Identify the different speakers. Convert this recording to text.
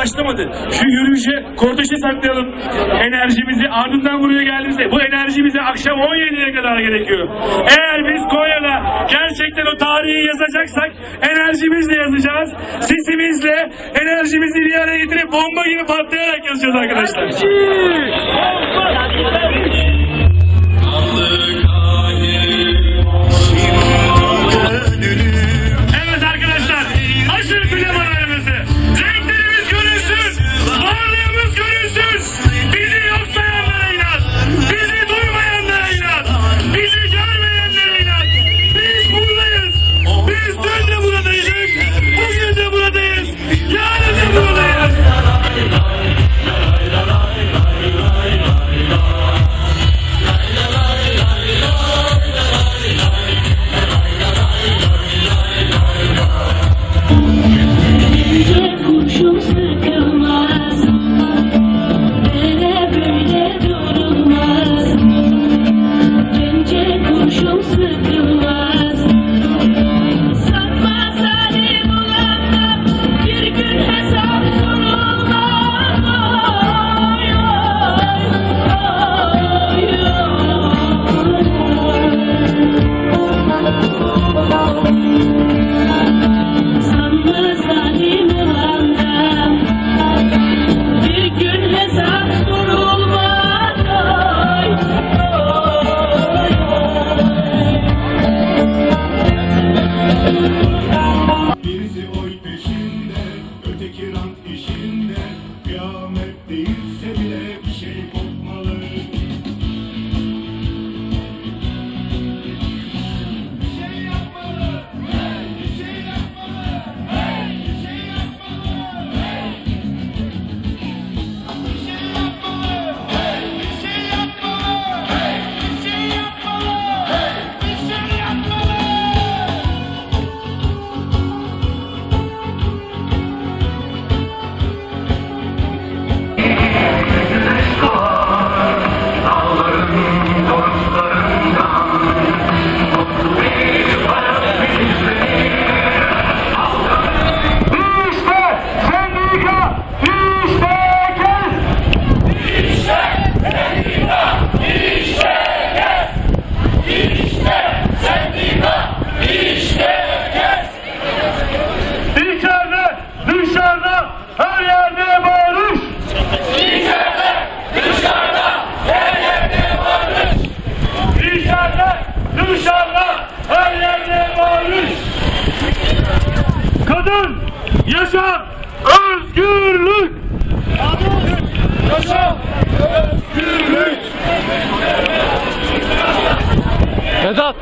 Speaker 1: başlamadı. Şu yürüyüşe kortejı saklayalım. Enerjimizi ardından buraya geldiğimizde bu enerji bize akşam 17'ye kadar gerekiyor. Eğer biz Konya'da gerçekten o tarihi yazacaksak enerjimizle yazacağız. Sesimizle enerjimizi bir araya getirip bomba gibi patlayarak yazacağız arkadaşlar.
Speaker 2: Enerji! Bomba! 生死 Thank you. Kadın, yaşa, özgürlük! Kadın, yaşa, özgürlük!
Speaker 3: Vedat!